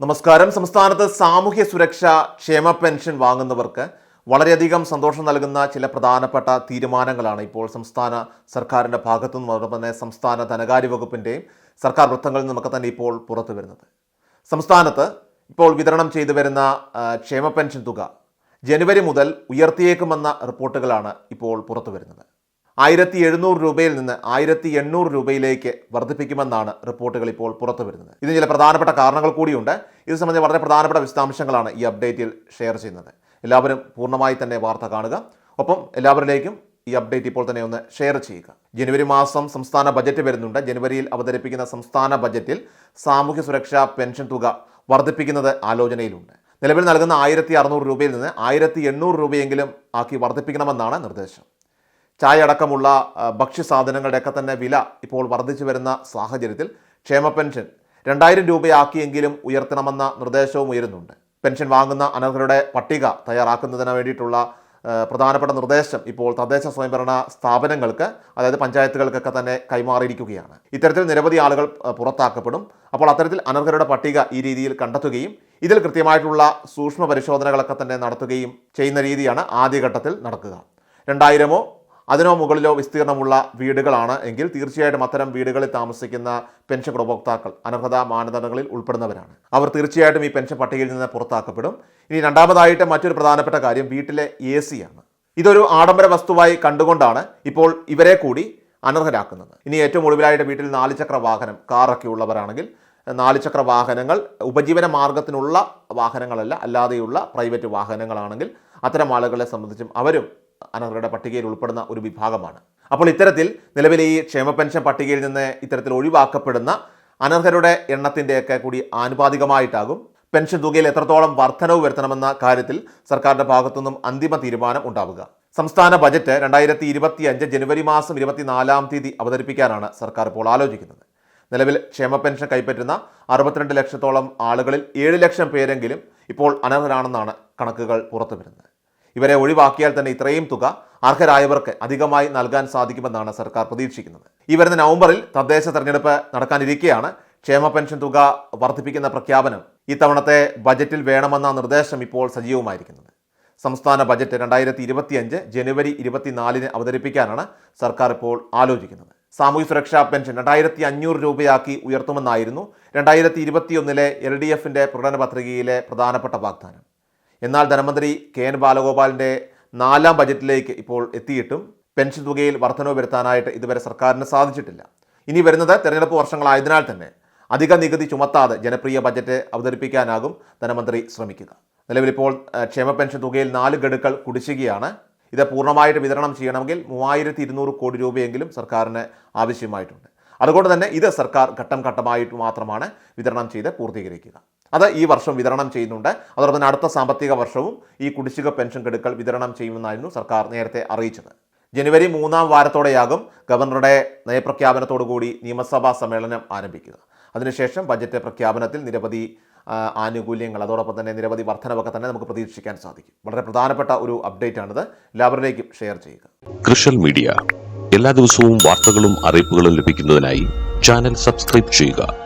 നമസ്കാരം. സംസ്ഥാനത്ത് സാമൂഹ്യ സുരക്ഷ ക്ഷേമ പെൻഷൻ വാങ്ങുന്നവർക്ക് വളരെയധികം സന്തോഷം നൽകുന്ന ചില പ്രധാനപ്പെട്ട തീരുമാനങ്ങളാണ് ഇപ്പോൾ സംസ്ഥാന സർക്കാരിന്റെ ഭാഗത്തു നിന്നും തന്നെ സംസ്ഥാന ധനകാര്യ വകുപ്പിന്റെയും സർക്കാർ വൃത്തങ്ങളിൽ നിന്നൊക്കെ തന്നെ ഇപ്പോൾ പുറത്തു വരുന്നത്. സംസ്ഥാനത്ത് ഇപ്പോൾ വിതരണം ചെയ്തു വരുന്ന ക്ഷേമ പെൻഷൻ തുക ജനുവരി മുതൽ ഉയർത്തിയേക്കുമെന്ന റിപ്പോർട്ടുകളാണ് ഇപ്പോൾ പുറത്തു വരുന്നത്. ആയിരത്തി എഴുന്നൂറ് രൂപയിൽ നിന്ന് ആയിരത്തി എണ്ണൂറ് രൂപയിലേക്ക് വർദ്ധിപ്പിക്കുമെന്നാണ് റിപ്പോർട്ടുകൾ ഇപ്പോൾ പുറത്തു വരുന്നത് ഇതിന് ചില പ്രധാനപ്പെട്ട കാരണങ്ങൾ കൂടിയുണ്ട്. ഇത് സംബന്ധിച്ച് വളരെ പ്രധാനപ്പെട്ട വിശദാംശങ്ങളാണ് ഈ അപ്ഡേറ്റിൽ ഷെയർ ചെയ്യുന്നത്. എല്ലാവരും പൂർണമായി തന്നെ വാർത്ത കാണുക. ഒപ്പം എല്ലാവരിലേക്കും ഈ അപ്ഡേറ്റ് ഇപ്പോൾ തന്നെ ഒന്ന് ഷെയർ ചെയ്യുക. ജനുവരി മാസം സംസ്ഥാന ബജറ്റ് വരുന്നുണ്ട്. ജനുവരിയിൽ അവതരിപ്പിക്കുന്ന സംസ്ഥാന ബജറ്റിൽ സാമൂഹ്യ സുരക്ഷാ പെൻഷൻ തുക വർദ്ധിപ്പിക്കുന്നത് ആലോചനയിലുണ്ട്. നിലവിൽ നൽകുന്ന ആയിരത്തി അറുന്നൂറ് രൂപയിൽ നിന്ന് ആയിരത്തി എണ്ണൂറ് രൂപയെങ്കിലും ആക്കി വർദ്ധിപ്പിക്കണമെന്നാണ് നിർദ്ദേശം. ചായ അടക്കമുള്ള ഭക്ഷ്യസാധനങ്ങളുടെയൊക്കെ തന്നെ വില ഇപ്പോൾ വർദ്ധിച്ചു വരുന്ന സാഹചര്യത്തിൽ ക്ഷേമ പെൻഷൻ രണ്ടായിരം രൂപയാക്കിയെങ്കിലും ഉയർത്തണമെന്ന നിർദ്ദേശവും ഉയരുന്നുണ്ട്. പെൻഷൻ വാങ്ങുന്ന അനർഹരുടെ പട്ടിക തയ്യാറാക്കുന്നതിന് വേണ്ടിയിട്ടുള്ള പ്രധാനപ്പെട്ട നിർദ്ദേശം ഇപ്പോൾ തദ്ദേശ സ്വയംഭരണ സ്ഥാപനങ്ങൾക്ക് അതായത് പഞ്ചായത്തുകൾക്കൊക്കെ തന്നെ കൈമാറിയിരിക്കുകയാണ്. ഇത്തരത്തിൽ നിരവധി ആളുകൾ പുറത്താക്കപ്പെടും. അപ്പോൾ അത്തരത്തിൽ അനർഹരുടെ പട്ടിക ഈ രീതിയിൽ കണ്ടെത്തുകയും ഇതിൽ കൃത്യമായിട്ടുള്ള സൂക്ഷ്മ പരിശോധനകളൊക്കെ തന്നെ നടത്തുകയും ചെയ്യുന്ന രീതിയാണ് ആദ്യഘട്ടത്തിൽ നടക്കുക. രണ്ടായിരമോ അതിനോ മുകളിലോ വിസ്തീർണമുള്ള വീടുകളാണ് എങ്കിൽ തീർച്ചയായിട്ടും അത്തരം വീടുകളിൽ താമസിക്കുന്ന പെൻഷൻ ഗുണഭോക്താക്കൾ അനർഹതാ മാനദണ്ഡങ്ങളിൽ ഉൾപ്പെടുന്നവരാണ്. അവർ തീർച്ചയായിട്ടും ഈ പെൻഷൻ പട്ടികയിൽ നിന്ന് പുറത്താക്കപ്പെടും. ഇനി രണ്ടാമതായിട്ട് മറ്റൊരു പ്രധാനപ്പെട്ട കാര്യം വീട്ടിലെ എ ആണ്. ഇതൊരു ആഡംബര വസ്തുവായി കണ്ടുകൊണ്ടാണ് ഇപ്പോൾ ഇവരെ കൂടി അനർഹരാക്കുന്നത്. ഇനി ഏറ്റവും ഒടുവിലായിട്ട് വീട്ടിൽ നാല് ചക്ര വാഹനം കാറൊക്കെ ഉള്ളവരാണെങ്കിൽ നാല് ചക്ര വാഹനങ്ങൾ ഉപജീവന മാർഗത്തിനുള്ള വാഹനങ്ങളല്ല അല്ലാതെയുള്ള പ്രൈവറ്റ് വാഹനങ്ങളാണെങ്കിൽ അത്തരം ആളുകളെ സംബന്ധിച്ചും അവരും അനർഹരുടെ പട്ടികയിൽ ഉൾപ്പെടുന്ന ഒരു വിഭാഗമാണ്. അപ്പോൾ ഇത്തരത്തിൽ നിലവിലെ ഈ ക്ഷേമ പെൻഷൻ പട്ടികയിൽ നിന്ന് ഇത്തരത്തിൽ ഒഴിവാക്കപ്പെടുന്ന അനർഹരുടെ എണ്ണത്തിന്റെയൊക്കെ കൂടി ആനുപാതികമായിട്ടാകും പെൻഷൻ തുകയിൽ എത്രത്തോളം വർധനവ് വരുത്തണമെന്ന കാര്യത്തിൽ സർക്കാരിന്റെ ഭാഗത്തുനിന്നും അന്തിമ തീരുമാനം ഉണ്ടാവുക. സംസ്ഥാന ബജറ്റ് രണ്ടായിരത്തി ഇരുപത്തി അഞ്ച് ജനുവരി മാസം ഇരുപത്തിനാലാം തീയതി അവതരിപ്പിക്കാനാണ് സർക്കാർ ഇപ്പോൾ ആലോചിക്കുന്നത്. നിലവിൽ ക്ഷേമ പെൻഷൻ കൈപ്പറ്റുന്ന അറുപത്തിരണ്ട് ലക്ഷത്തോളം ആളുകളിൽ ഏഴ് ലക്ഷം പേരെങ്കിലും ഇപ്പോൾ അനർഹരാണെന്നാണ് കണക്കുകൾ പുറത്തു വരുന്നത് ഇവരെ ഒഴിവാക്കിയാൽ തന്നെ ഇത്രയും തുക അർഹരായവർക്ക് അധികമായി നൽകാൻ സാധിക്കുമെന്നാണ് സർക്കാർ പ്രതീക്ഷിക്കുന്നത്. ഈ വരുന്ന നവംബറിൽ തദ്ദേശ തെരഞ്ഞെടുപ്പ് നടക്കാനിരിക്കെയാണ് ക്ഷേമ പെൻഷൻ തുക വർദ്ധിപ്പിക്കുന്ന പ്രഖ്യാപനം ഇത്തവണത്തെ ബജറ്റിൽ വേണമെന്ന നിർദ്ദേശം ഇപ്പോൾ സജീവമായിരിക്കുന്നത്. സംസ്ഥാന ബജറ്റ് രണ്ടായിരത്തി ഇരുപത്തിയഞ്ച് ജനുവരി ഇരുപത്തിനാലിന് അവതരിപ്പിക്കാനാണ് സർക്കാർ ഇപ്പോൾ ആലോചിക്കുന്നത്. സാമൂഹ്യ സുരക്ഷാ പെൻഷൻ രണ്ടായിരത്തി അഞ്ഞൂറ് രൂപയാക്കി ഉയർത്തുമെന്നായിരുന്നു രണ്ടായിരത്തി ഇരുപത്തിയൊന്നിലെ എൽ ഡി എഫിന്റെ പ്രകടന പത്രികയിലെ പ്രധാനപ്പെട്ട വാഗ്ദാനം. എന്നാൽ ധനമന്ത്രി കെ എൻ ബാലഗോപാലിന്റെ നാലാം ബജറ്റിലേക്ക് ഇപ്പോൾ എത്തിയിട്ടും പെൻഷൻ തുകയിൽ വർധനവ് വരുത്താനായിട്ട് ഇതുവരെ സർക്കാരിന് സാധിച്ചിട്ടില്ല. ഇനി വരുന്നത് തെരഞ്ഞെടുപ്പ് വർഷങ്ങളായതിനാൽ തന്നെ അധിക നികുതി ചുമത്താതെ ജനപ്രിയ ബജറ്റ് അവതരിപ്പിക്കാനാകും ധനമന്ത്രി ശ്രമിക്കുക. നിലവിലിപ്പോൾ ക്ഷേമ പെൻഷൻ തുകയിൽ നാല് ഗഡുക്കൾ കുടിശ്ശികയാണ്. ഇത് പൂർണമായിട്ട് വിതരണം ചെയ്യണമെങ്കിൽ മൂവായിരത്തി ഇരുന്നൂറ് കോടി രൂപയെങ്കിലും സർക്കാരിന് ആവശ്യമായിട്ടുണ്ട്. അതുകൊണ്ട് തന്നെ ഇത് സർക്കാർ ഘട്ടം ഘട്ടമായിട്ട് മാത്രമാണ് വിതരണം ചെയ്ത് പൂർത്തീകരിക്കുക. അത് ഈ വർഷം വിതരണം ചെയ്യുന്നുണ്ട്. അതോടൊപ്പം അടുത്ത സാമ്പത്തിക വർഷവും ഈ കുടിശ്ശിക പെൻഷൻ ഗഡുക്കൾ വിതരണം ചെയ്യുമെന്നായിരുന്നു സർക്കാർ നേരത്തെ അറിയിച്ചത്. ജനുവരി മൂന്നാം വാരത്തോടെയാകും ഗവർണറുടെ നയപ്രഖ്യാപനത്തോടുകൂടി നിയമസഭാ സമ്മേളനം ആരംഭിക്കുക. അതിനുശേഷം ബജറ്റ് പ്രഖ്യാപനത്തിൽ നിരവധി ആനുകൂല്യങ്ങൾ അതോടൊപ്പം തന്നെ നിരവധി വർധനവൊക്കെ തന്നെ നമുക്ക് പ്രതീക്ഷിക്കാൻ സാധിക്കും. വളരെ പ്രധാനപ്പെട്ട ഒരു അപ്ഡേറ്റ് ആണിത് എല്ലാവരിലേക്കും ഷെയർ ചെയ്യുക. കൃഷൽ മീഡിയ. എല്ലാ ദിവസവും വാർത്തകളും അറിയിപ്പുകളും ലഭിക്കുന്നതിനായി ചാനൽ സബ്സ്ക്രൈബ് ചെയ്യുക.